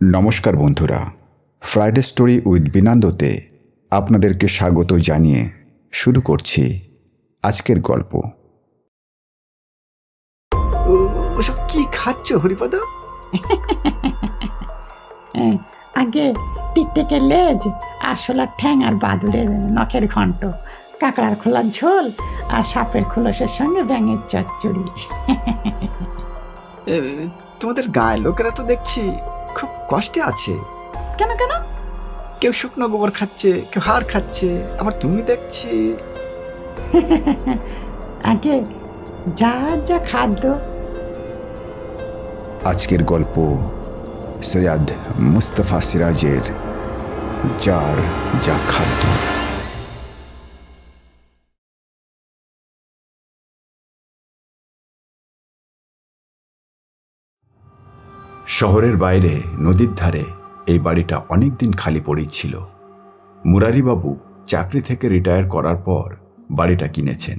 নমস্কার বন্ধুরা Friday story with বিনান্দতে আপনাদেরকে স্বাগত জানিয়ে শুরু করছি আজকের গল্প। ওসব কি খাচ্ছ হরিপদ? হ্যাঁ, আগে টিকটিকের লেজ আরশোলার ঠ্যাং আর বাদুড়ের নখের ঘন্ট কাঁকড়ার খোলার ঝোল আর সাপের খোলসের সঙ্গে ব্যাঙের চচ্চড়ি। তোমাদের গায়ের লোকেরা তো দেখছি খুব কষ্টে আছে। কেন কেন? কেউ শুকনো গোবর খাচ্ছে কেউ হাড় খাচ্ছে আবার তুমি দেখছি। আগে যা যা খাদ্য। আজকের গল্প সৈয়াদ মুস্তফা সিরাজের যার যা খাদ্য। শহরের বাইরে, নদীর ধারে এই বাড়িটা অনেক দিন খালি পড়েই ছিল। মুরারিবাবু চাকরি থেকে রিটায়ার করার পর বাড়িটা কিনেছেন।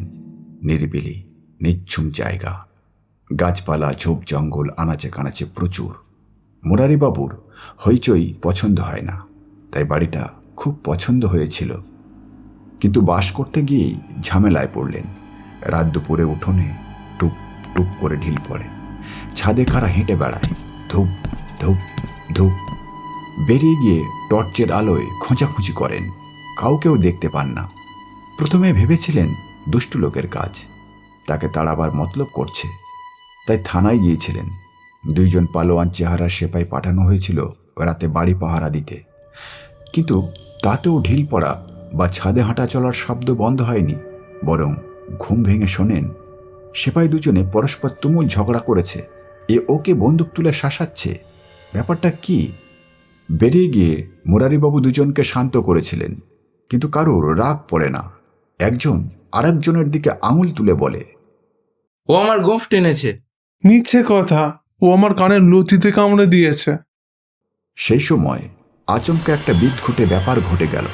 নিরিবিলি নিচ্ছুম জায়গা। গাছপালা, ঝোপ, জঙ্গল আনাচে কানাচে প্রচুর। মুরারিবাবুর হইচই পছন্দ হয় না, তাই বাড়িটা খুব পছন্দ হয়েছিল। কিন্তু বাস করতে গিয়েই ঝামেলায় পড়লেন। রাত দুপুরে উঠোনে টুপ টুপ করে ঢিল পড়ে। ছাদে কারা হেঁটে বেড়ায়। ধূপ ধূপ ধূপ। বেরিয়ে গিয়ে টর্চের আলোয় খোঁজাখুঁজি করেন। কাউকেও দেখতে পান না। প্রথমে ভেবেছিলেন দুষ্টু লোকের কাজ। তাকে তাড়াবার মতলব করছে। তাই থানায় গিয়েছিলেন। দুইজন পালোয়ান চেহারা সেপাই পাঠানো হয়েছিল রাতে বাড়ি পাহারা দিতে। কিন্তু তাতেও ঢিল পড়া বা ছাদে হাঁটা চলার শব্দ বন্ধ হয়নি, বরং ঘুম ভেঙে শোনেন। সেপাই দুজনে পরস্পর তুমুল ঝগড়া করেছে। এ ওকে বন্দুক তুলে শাসাচ্ছে। ব্যাপারটা কি? বেরিয়ে গিয়ে মুরারিবাবু দুজনকে শান্ত করেছিলেন কিন্তু কারোর রাগ পড়ে না। একজন আরেকজনের দিকে আঙুল তুলে বলে ও আমার গোফ টেনেছে। মিথ্যে কথা ও আমার কানের লতিতে কামড়ে দিয়েছে। সেই সময় আচমকা একটা বিদঘুটে ব্যাপার ঘটে গেল।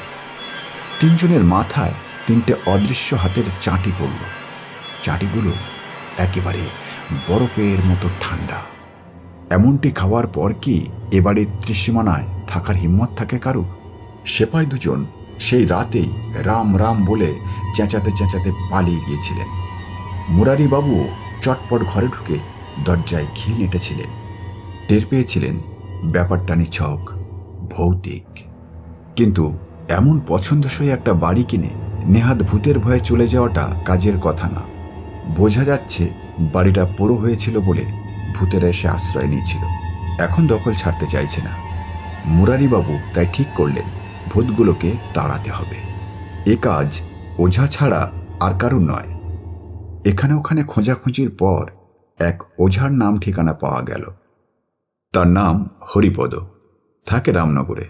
তিনজনের মাথায় তিনটে অদৃশ্য হাতের চাঁটি পড়ল। চাঁটিগুলো একেবারে বরফের মতো ঠান্ডা। এমনটি খাওয়ার পর কি এবারের ত্রিসীমানায় থাকার হিম্মত থাকে কারু? সেপাই দুজন সেই রাতেই রাম রাম বলে চেঁচাতে চেঁচাতে পালিয়ে গিয়েছিলেন। মুরারিবাবুও চটপট ঘরে ঢুকে দরজায় ঘি নেটেছিলেন। টের পেয়েছিলেন ব্যাপারটা নিছক, ভৌতিক। কিন্তু এমন পছন্দসই একটা বাড়ি কিনে নেহাত ভূতের ভয়ে চলে যাওয়াটা কাজের কথা না। বোঝা যাচ্ছে বাড়িটা পোড়ো হয়েছিল বলে ভূতেরা এসে আশ্রয় নিয়েছিল। এখন দখল ছাড়তে চাইছে না। মুরারিবাবু তাই ঠিক করলেন, ভূতগুলোকে তাড়াতে হবে। এ কাজ ওঝা ছাড়া আর কারুর নয়। এখানে ওখানে খোঁজাখুঁজির পর এক ওঝার নাম ঠিকানা পাওয়া গেল। তার নাম হরিপদ। থাকে রামনগরে।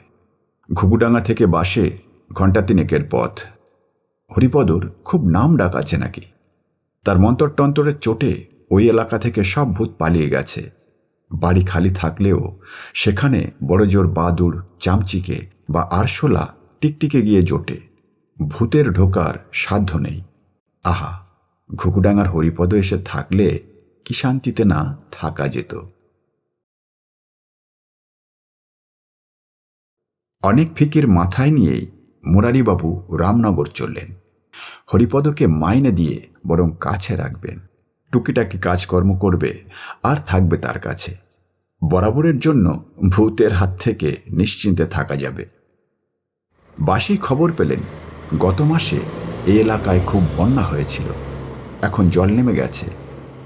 ঘুঘুডাঙ্গা থেকে বাসে ঘণ্টা তিনেকের পথ। হরিপদর খুব নাম ডাক আছে নাকি? তার মন্তর মন্তরটন্তরের চোটে ওই এলাকা থেকে সব ভূত পালিয়ে গেছে। বাড়ি খালি থাকলেও সেখানে বড় জোর বাদুর চামচিকে বা আরশোলা টিকটিকে গিয়ে জোটে। ভূতের ঢোকার সাধ্য নেই। আহা, ঘুঘুডাঙ্গার হরিপদ এসে থাকলে কি শান্তিতে না থাকা যেত। অনেক ফিকির মাথায় নিয়েই মুরারিবাবু রামনগর চললেন। হরিপদকে মাইনে দিয়ে বরং কাছে রাখবেন। টুকিটাকি কাজকর্ম করবে, আর থাকবে তার কাছে। বরাবরের জন্য ভূতের হাত থেকে নিশ্চিন্তে থাকা যাবে। বাসি খবর পেলেন, গত মাসে এই এলাকায় খুব বন্যা হয়েছিল। এখন জল নেমে গেছে,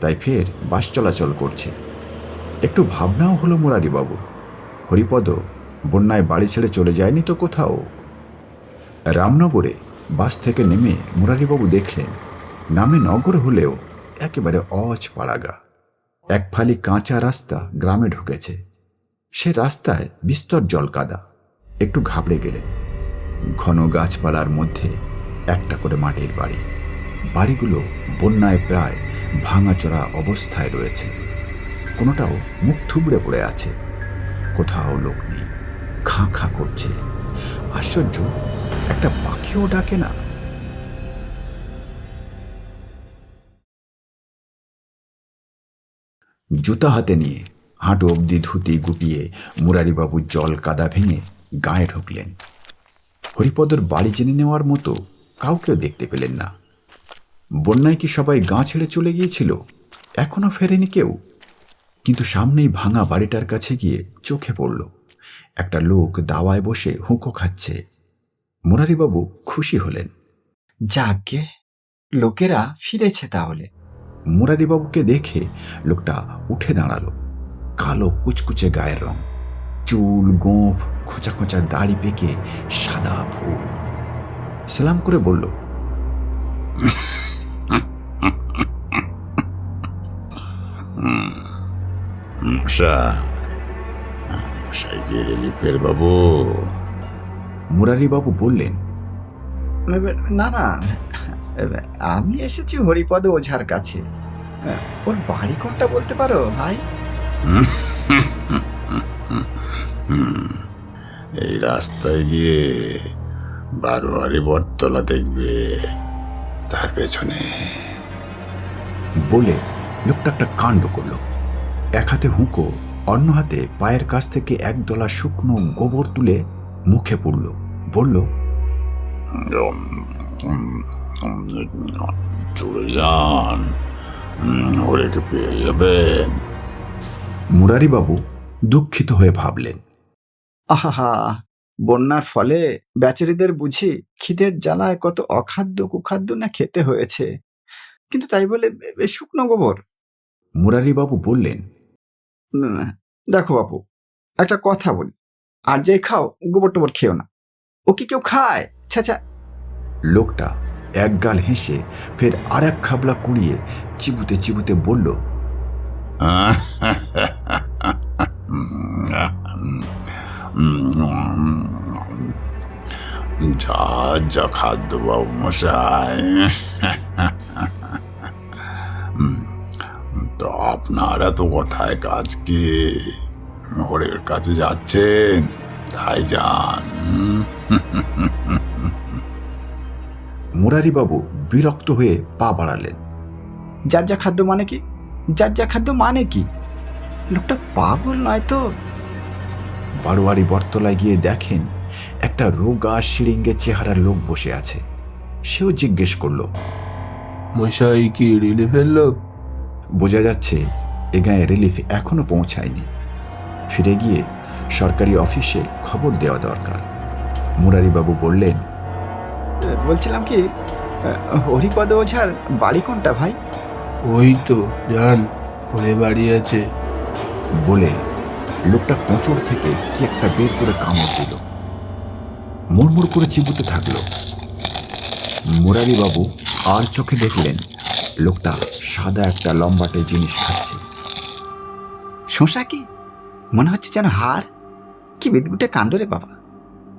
তাই ফের বাস চলাচল করছে। একটু ভাবনাও হলো মুরারিবাবুর হরিপদ বন্যায় বাড়ি ছেড়ে চলে যায়নি তো কোথাও? রামনগরে বাস থেকে নেমে মুরারিবাবু দেখলেন, নামে নগর হলেও একেবারে অজ পাড়াগা এক ফালি কাঁচা রাস্তা গ্রামে ঢুকেছে। সে রাস্তায় বিস্তর জল কাদা একটু ঘাবড়ে গেলেন। ঘন গাছপালার মধ্যে একটা করে মাটির বাড়ি। বাড়িগুলো বন্যায় প্রায় ভাঙাচোরা অবস্থায় রয়েছে। কোনোটাও মুখ থুবড়ে পড়ে আছে। কোথাও লোক নেই। খাঁ খাঁ করছে। আশ্চর্য একটা পাখিও ডাকে না। জুতা হাতে নিয়ে হাঁটু অবধি ধুতি গুটিয়ে মুরারিবাবু জল কাদা ভেঙে গায়ে ঢুকলেন। হরিপদর বাড়ি জেনে নেওয়ার মতো কাউকেও দেখতে পেলেন না। বন্যায় কি সবাই গা ছেড়ে চলে গিয়েছিল? এখনও ফেরেনি কেউ? কিন্তু সামনেই ভাঙা বাড়িটার কাছে গিয়ে চোখে পড়ল। একটা লোক দাওয়ায় বসে হুঁকো খাচ্ছে। মুরারিবাবু খুশি হলেন। যাকে? লোকেরা ফিরেছে তাহলে। মুরারিবাবুকে দেখে লোকটা উঠে দাঁড়াল। কালো কুচকুচে গায়ের রং। চুল গোঁফ খোঁচা খোঁচা দাড়ি পেকে সাদা ফুল সালাম করে বলল মশা মশাইকে রিলিফের বাবু। মুরারিবাবু বললেন না না আমি এসেছি হরিপদ ওঝার কাছে। ওর বাড়ি কোনটা বলতে পারো ভাই? এই রাস্তায় গিয়ে বারোয়ারি বটতলা দেখবে তার পেছনে। বলে লোকটা একটা কাণ্ড করল। এক হাতে হুঁকো অন্য হাতে পায়ের কাছ থেকে একদলা শুকনো গোবর তুলে মুখে পুড়ল। বলল চলে যান উম, পেয়ে যাবেন। মুরারিবাবু দুঃখিত হয়ে ভাবলেন। আহা বন্যার ফলে বেচারিদের বুঝি খিদের জ্বালায় কত অখাদ্য কুখাদ্য না খেতে হয়েছে। কিন্তু তাই বলে শুকনো গোবর। মুরারিবাবু বললেন দেখো বাপু একটা কথা বলি। আর যে খাও গোবর টোবর খেও না। ও কি কেউ খায়? ছাছা লোকটা একগাল হেসে ফের আর এক খাবলা কুড়িয়ে চিবুতে চিবুতে বলল, যা যা খাদ্য বাবু মশাই। তো আপনারা তো কোথায় কাজ কি? হরের কাছে যাচ্ছেন? তাই যান। মুরারিবাবু বিরক্ত হয়ে পা বাড়ালেন। যার যা খাদ্য মানে কি? যার যা খাদ্য মানে কি? লোকটা পাগল নয় তো? বারোয়ারি বটতলায় গিয়ে দেখেন একটা রোগা শিরিঙ্গে চেহারার লোক বসে আছে। সেও জিজ্ঞেস করল মশাই কি রিলিফের লোক? বোঝা যাচ্ছে এ গায়ে রিলিফ এখনও পৌঁছায়নি। ফিরে গিয়ে সরকারি অফিসে খবর দেওয়া দরকার। মুরারিবাবু বললেন বলছিলাম কি হরিপদ ওঝার বাড়ি কোনটা ভাই? ওই তো জান ওরে বাড়ি আছে। বলে লোকটা কোঁচড় থেকে কি একটা বের করে কামড় দিল। মুড়মুড় করে চিবুতে থাকল। মুরারিবাবু আর চোখে দেখলেন লোকটা সাদা একটা লম্বাটে জিনিস খাচ্ছে। শোঁসা কি? মনে হচ্ছে যেন হাড়। কি বিদগুটে কাণ্ড রে বাবা।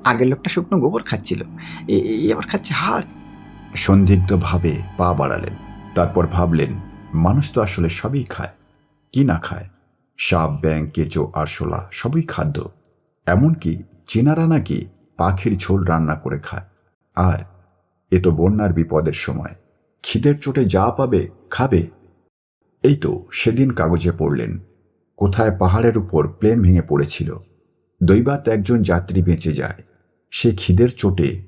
আগের লোকটা শুকনো গোবর খাচ্ছিল। এ- এই আবার খাচ্ছে হাড় সন্দিগ্ধভাবে পা বাড়ালেন। তারপর ভাবলেন, মানুষ তো আসলে সবই খায়। কি না খায়? সাপ ব্যাং কেঁচো, আরশোলা, সবই খাদ্য। এমনকি চেনারা নাকি পাখির ঝোল রান্না করে খায়। আর এ তো বন্যার বিপদের সময়। খিদের চোটে যা পাবে, খাবে। এই তো সেদিন কাগজে পড়লেন। কোথায় পাহাড়ের উপর প্লেন ভেঙে পড়েছিল। দৈবাত একজন যাত্রী বেঁচে যায়। সে খিদের চোটে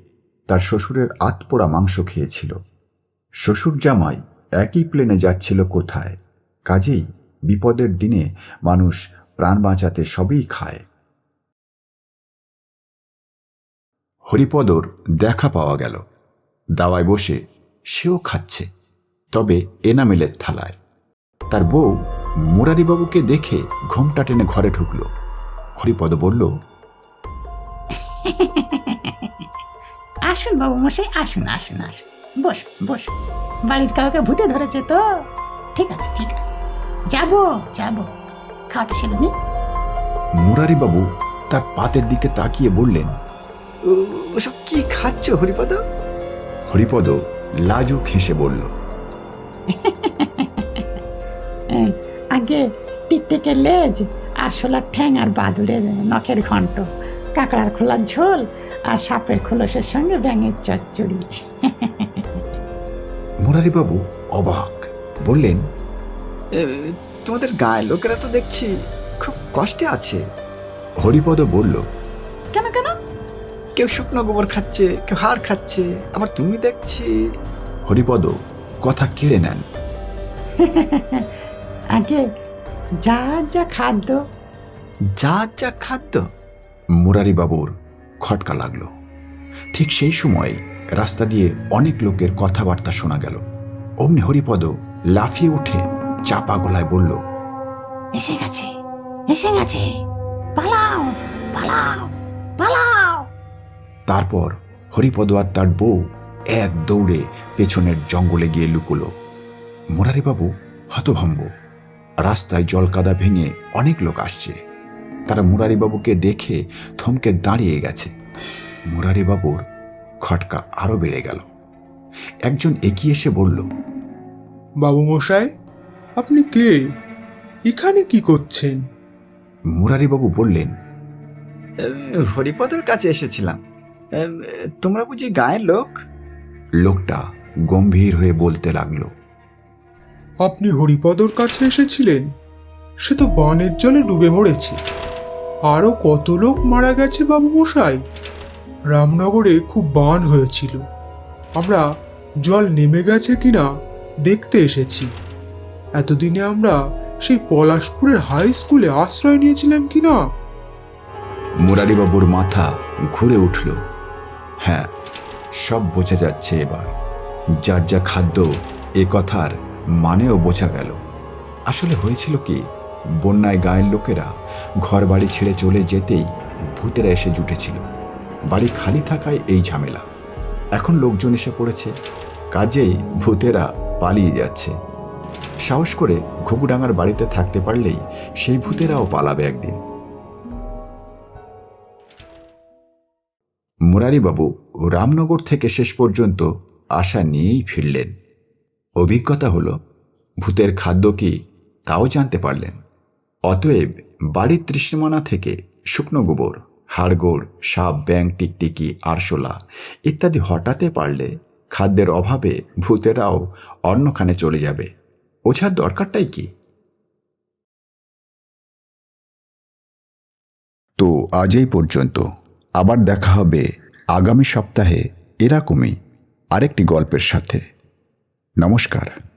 তার শ্বশুরের আতপোড়া মাংস খেয়েছিল। শ্বশুর জামাই একই প্লেনে যাচ্ছিল কোথায়? কাজেই বিপদের দিনে মানুষ প্রাণ বাঁচাতে সবই খায়। হরিপদর দেখা পাওয়া গেল। দাওয়ায় বসে সেও খাচ্ছে, তবে এনামেলের থালায়। তার বউ মুরারিবাবুকে দেখে ঘোমটা টেনে ঘরে ঢুকল। হরিপদ বলল আসুন বাবু মশাই আসুন আসুন আসুন। বসুন বসুন বাড়ির কাউকে ভূতে ধরেছে তো? ঠিক আছে ঠিক আছে। যাব যাব। খাওয়াটা সেরে নি। মুরারিবাবু তার পাতের দিকে তাকিয়ে বললেন ওসব কি খাচ্ছ হরিপদ? হরিপদ লাজু খেসে বলল আগে টিকটিকের লেজ আর শোলার ঠ্যাং আর বাদুড়ের নখের ঘন্ট কাঁকড়ার খোলার ঝোল আর সাপের খোলসের সঙ্গে ব্যাঙের চচ্চড়ি। মুরারিবাবু অবাক। বললেন তোমাদের গায়ে লোকেরা তো দেখছি খুব কষ্টে আছে। হরিপদ বলল কেন কেন? কেউ শুকনো গোবর খাচ্ছে কেউ হাড় খাচ্ছে আবার তুমি দেখছি। হরিপদ কথা কেড়ে নেন। আগে যা যা খাদ্য। যা যা খাদ্য। মুরারিবাবুর খটকা লাগল। ঠিক সেই সময় রাস্তা দিয়ে অনেক লোকের কথাবার্তা শোনা গেল। অমনি হরিপদ লাফিয়ে উঠে চাপা গলায় বলল এসে গেছে এসে গেছে। পালাও পালাও পালাও। তারপর হরিপদ আর তার বউ এক দৌড়ে পেছনের জঙ্গলে গিয়ে লুকোলো। মুরারিবাবু হতভম্ব। রাস্তায় জলকাদা ভেঙে অনেক লোক আসছে। তারা মুরারিবাবুকে দেখে থমকে দাঁড়িয়ে গেছে। মুরারিবাবুর খটকা আরও বেড়ে গেল। একজন এগিয়ে এসে বলল বাবু মশাই আপনি কে? এখানে কি করছেন? মুরারিবাবু বললেন হরিপদের কাছে এসেছিলাম। তোমরা বুঝি গায়ের লোক? লোকটা গম্ভীর হয়ে বলতে লাগল আপনি হরিপদর কাছে এসেছিলেন? সে তো বনের জলে ডুবে মরেছে। আরও কত লোক মারা গেছে বাবু মশাই রামনগরে খুব বান হয়েছিল। আমরা জল নেমে গেছে কিনা দেখতে এসেছি। এতদিনে আমরা সেই পলাশপুরের হাই স্কুলে আশ্রয় নিয়েছিলাম কিনা? মুরারিবাবুর মাথা ঘুরে উঠল। হ্যাঁ সব বোঝা যাচ্ছে এবার। যার যা খাদ্য এ কথার মানেও বোঝা গেল। আসলে হয়েছিল কি? বন্যায় গায়ের লোকেরা ঘর বাড়ি ছেড়ে চলে যেতেই ভূতেরা এসে জুটেছিল। বাড়ি খালি থাকায় এই ঝামেলা। এখন লোকজন এসে পড়েছে। কাজেই ভূতেরা পালিয়ে যাচ্ছে। সাহস করে ঘুঘুডাঙ্গার বাড়িতে থাকতে পারলেই সেই ভূতেরাও পালাবে একদিন। মুরারিবাবু রামনগর থেকে শেষ পর্যন্ত আশা নিয়েই ফিরলেন। অভিজ্ঞতা হলো, ভূতের খাদ্য কি তাও জানতে পারলেন। অতএব বাড়ির তৃষ্ণমানা থেকে শুকনো গোবর হাড়গোড় সাপ ব্যাং টিকটিকি, আরশোলা ইত্যাদি হটাতে পারলে খাদ্যের অভাবে ভূতেরাও অন্যখানে চলে যাবে। ওঝার দরকারটাই কি? তো আজ এই পর্যন্ত। আবার দেখা হবে আগামী সপ্তাহে এরকমই আরেকটি গল্পের সাথে। নমস্কার।